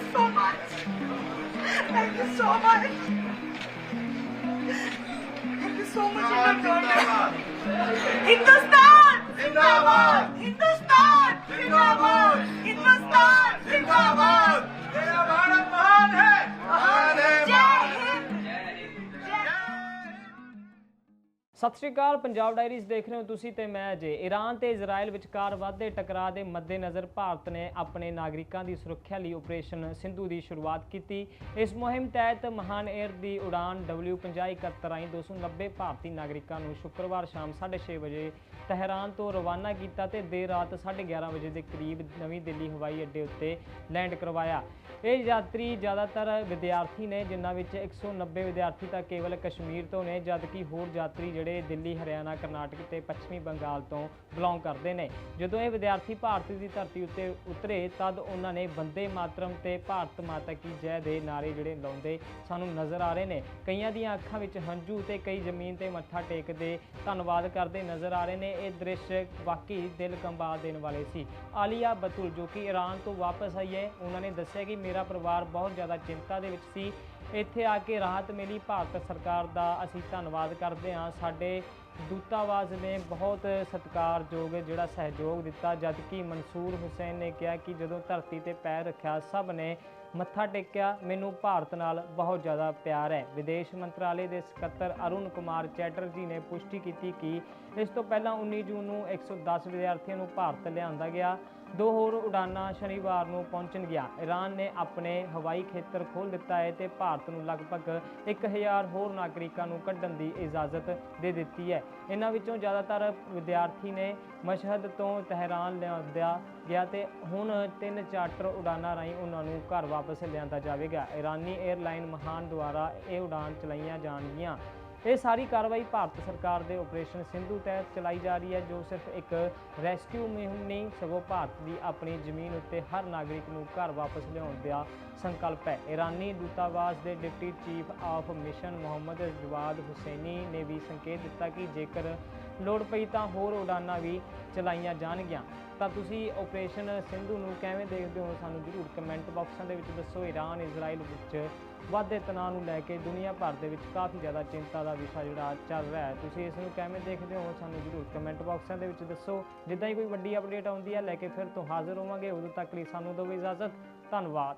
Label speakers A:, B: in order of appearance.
A: you so much. Thank you so much. Thank you so much, Hindustan. Hindustan. Hindustan.
B: ਸਤਿ ਸ਼੍ਰੀ ਅਕਾਲ, Punjab diaries ਦੇਖ ਰਹੇ ਹੋ ਤੁਸੀਂ ਤੇ ਮੈਂ ਅਜੇ। ਈਰਾਨ ਤੇ ਇਜ਼ਰਾਈਲ ਵਿਚਕਾਰ ਵਧਦੇ ਟਕਰਾਅ ਦੇ ਮੱਦੇਨਜ਼ਰ ਭਾਰਤ ਨੇ ਆਪਣੇ ਨਾਗਰਿਕਾਂ ਦੀ ਸੁਰੱਖਿਆ ਲਈ ਆਪਰੇਸ਼ਨ ਸਿੰਧੂ ਦੀ ਸ਼ੁਰੂਆਤ ਕੀਤੀ। ਇਸ ਮੁਹਿੰਮ ਤਹਿਤ ਮਹਾਨ 에ਅਰ ਦੀ ਉਡਾਨ W5071 ਰਾਹੀਂ 290 ਭਾਰਤੀ ਨਾਗਰਿਕਾਂ ਨੂੰ ਸ਼ੁੱਕਰਵਾਰ ਸ਼ਾਮ 6:30 ਵਜੇ ਤਹਿਰਾਨ ਤੋਂ ਰਵਾਨਾ ਕੀਤਾ ਤੇ ਦੇਰ ਰਾਤ 11:30 ਵਜੇ ਦੇ ਕਰੀਬ ਨਵੀਂ ਦਿੱਲੀ ਹਵਾਈ ਅੱਡੇ ਉੱਤੇ ਲੈਂਡ ਕਰਵਾਇਆ। ਇਹ ਯਾਤਰੀ ਜ਼ਿਆਦਾਤਰ ਵਿਦਿਆਰਥੀ ਨੇ, ਜਿਨ੍ਹਾਂ ਵਿੱਚ 190 ਵਿਦਿਆਰਥੀ ਤਾਂ ਕੇਵਲ ਕਸ਼ਮੀਰ ਤੋਂ ਨੇ, ਜਦਕਿ ਹੋਰ ਯਾਤਰੀ ਜਿਹੜੇ ਦਿੱਲੀ, ਹਰਿਆਣਾ, ਕਰਨਾਟਕ ਤੇ ਪੱਛਮੀ ਬੰਗਾਲ ਤੋਂ ਬਿਲੋਂਗ ਕਰਦੇ ਨੇ। ਜਦੋਂ ਇਹ ਵਿਦਿਆਰਥੀ ਭਾਰਤ ਦੀ ਧਰਤੀ ਉੱਤੇ ਉਤਰੇ, ਤਦ ਉਹਨਾਂ ਨੇ ਬੰਦੇ ਮਾਤਰਮ ਤੇ ਭਾਰਤ ਮਾਤਾ ਕੀ ਜੈ ਦੇ ਨਾਰੇ ਜਿਹੜੇ ਲਾਉਂਦੇ ਸਾਨੂੰ ਨਜ਼ਰ ਆ ਰਹੇ ਨੇ। ਕਈਆਂ ਦੀਆਂ ਅੱਖਾਂ ਵਿੱਚ ਹੰਝੂ ਤੇ ਕਈ ਜ਼ਮੀਨ ਤੇ ਮੱਥਾ ਟੇਕਦੇ ਧੰਨਵਾਦ ਕਰਦੇ ਨਜ਼ਰ ਆ ਰਹੇ ਨੇ। ਇਹ ਦ੍ਰਿਸ਼ ਵਾਕਈ ਦਿਲ ਕੰਬਾ ਦੇਣ ਵਾਲੇ ਸੀ। ਆਲੀਆ ਬਤੁਲ ਜੋ ਕਿ ਈਰਾਨ ਤੋਂ ਵਾਪਸ ਆਈ ਹੈ, ਉਹਨਾਂ ਨੇ ਦੱਸਿਆ ਕਿ ਮੇਰਾ ਪਰਿਵਾਰ ਬਹੁਤ ਜ਼ਿਆਦਾ ਚਿੰਤਾ ਦੇ ਵਿੱਚ ਸੀ। ਇੱਥੇ ਆ ਕੇ ਰਾਹਤ ਮਿਲੀ। ਭਾਰਤ ਸਰਕਾਰ ਦਾ ਅਸੀਂ ਧੰਨਵਾਦ ਕਰਦੇ ਹਾਂ। ਸਾਡੇ ਦੂਤਾਵਾਸ ਨੇ ਬਹੁਤ ਸਤਿਕਾਰਯੋਗ ਜਿਹੜਾ ਸਹਿਯੋਗ ਦਿੱਤਾ, ਜਦਕਿ ਮਨਸੂਰ ਹੁਸੈਨ ਨੇ ਕਿਹਾ ਕਿ ਜਦੋਂ ਧਰਤੀ ਤੇ ਪੈਰ ਰੱਖਿਆ, ਸਭ ਨੇ ਮੱਥਾ ਟੇਕਿਆ। ਮੈਨੂੰ ਭਾਰਤ ਨਾਲ ਬਹੁਤ ਜ਼ਿਆਦਾ ਪਿਆਰ ਹੈ। ਵਿਦੇਸ਼ ਮੰਤਰਾਲੇ ਦੇ ਸਕੱਤਰ ਅਰੁਣ ਕੁਮਾਰ ਚੈਟਰਜੀ ਨੇ ਪੁਸ਼ਟੀ ਕੀਤੀ ਕਿ ਇਸ ਤੋਂ ਪਹਿਲਾਂ 19 ਜੂਨ ਨੂੰ 110 ਵਿਦਿਆਰਥੀਆਂ ਨੂੰ ਭਾਰਤ ਲਿਆਂਦਾ ਗਿਆ। ਦੋ ਹੋਰ ਉਡਾਨਾਂ ਸ਼ਨੀਵਾਰ ਨੂੰ ਪਹੁੰਚਣਗੀਆਂ ਈਰਾਨ ਨੇ ਆਪਣੇ ਹਵਾਈ ਖੇਤਰ ਖੋਲ੍ਹ ਦਿੱਤਾ ਹੈ ਤੇ ਭਾਰਤ ਨੂੰ ਲਗਭਗ 1000 ਹੋਰ ਨਾਗਰਿਕਾਂ ਨੂੰ ਕੱਢਣ ਦੀ ਇਜਾਜ਼ਤ ਦੇ ਦਿੱਤੀ ਹੈ। ਇਹਨਾਂ ਵਿੱਚੋਂ ਜ਼ਿਆਦਾਤਰ ਵਿਦਿਆਰਥੀ ਨੇ ਮਸ਼ਹਦ ਤੋਂ ਤਹਿਰਾਨ ਲਿਆਂਦਾ ਗਿਆ ਤੇ ਹੁਣ ਤਿੰਨ ਚਾਰਟਰ ਉਡਾਨਾਂ ਰਾਹੀਂ ਉਹਨਾਂ ਨੂੰ ਘਰ ਵਾਪਸ ਲਿਆਂਦਾ ਜਾਵੇਗਾ। ਈਰਾਨੀ 에ਅਰਲਾਈਨ ਮਹਾਨ ਦੁਆਰਾ ਇਹ ਉਡਾਨ ਚਲਾਈਆਂ ਜਾਣਗੀਆਂ। ਇਹ ਸਾਰੀ ਕਾਰਵਾਈ ਭਾਰਤ ਸਰਕਾਰ ਦੇ ਆਪਰੇਸ਼ਨ ਸਿੰਧੂ ਤਹਿਤ ਚਲਾਈ ਜਾ ਰਹੀ ਹੈ, ਜੋ ਸਿਰਫ ਇੱਕ ਰੈਸਕਿਊ ਮੁਹਿੰਮ ਨਹੀਂ, ਸਗੋਂ ਭਾਰਤ ਦੀ ਆਪਣੀ ਜ਼ਮੀਨ ਉੱਤੇ ਹਰ ਨਾਗਰਿਕ ਨੂੰ ਘਰ ਵਾਪਸ ਲਿਆਉਣ ਦਾ ਸੰਕਲਪ ਹੈ। ਇਰਾਨੀ ਦੂਤਾਵਾਸ ਦੇ deputy chief of mission Mohammad Javad Hosseini ਨੇ ਵੀ ਸੰਕੇਤ ਦਿੱਤਾ ਕਿ ਜੇਕਰ ਲੋੜ ਪਈ ਤਾਂ ਹੋਰ ਉਡਾਨਾਂ ਵੀ ਚਲਾਈਆਂ ਜਾਣਗੀਆਂ। ਤਾਂ ਤੁਸੀਂ ਆਪਰੇਸ਼ਨ ਸਿੰਧੂ ਨੂੰ ਕਿਵੇਂ ਦੇਖਦੇ ਹੋ? ਸਾਨੂੰ ਜ਼ਰੂਰ ਕਮੈਂਟ ਬਾਕਸਾਂ ਦੇ ਵਿੱਚ ਦੱਸੋ। ਈਰਾਨ, ਇਜ਼ਰਾਈਲ ਵਿੱਚ ਵਾਧੇ ਤਣਾਅ ਨੂੰ ਲੈ ਕੇ ਦੁਨੀਆ ਭਰ ਦੇ ਵਿੱਚ ਕਾਫੀ ਜ਼ਿਆਦਾ ਚਿੰਤਾ ਦਾ ਵਿਸ਼ਾ ਜਿਹੜਾ ਚੱਲ ਰਿਹਾ ਹੈ। ਤੁਸੀਂ ਇਸ ਨੂੰ ਕਿਵੇਂ ਦੇਖਦੇ ਹੋ? ਸਾਨੂੰ ਜ਼ਰੂਰ ਕਮੈਂਟ ਬਾਕਸਾਂ ਦੇ ਵਿੱਚ ਦੱਸੋ। ਜਿੱਦਾਂ ਹੀ ਕੋਈ ਵੱਡੀ ਅਪਡੇਟ ਆਉਂਦੀ ਹੈ, ਲੈ ਕੇ ਫਿਰ ਤੋਂ ਹਾਜ਼ਰ ਹੋਵਾਂਗੇ। ਉਦੋਂ ਤੱਕ ਲਈ ਸਾਨੂੰ ਦਿਓ ਇਜਾਜ਼ਤ। ਧੰਨਵਾਦ।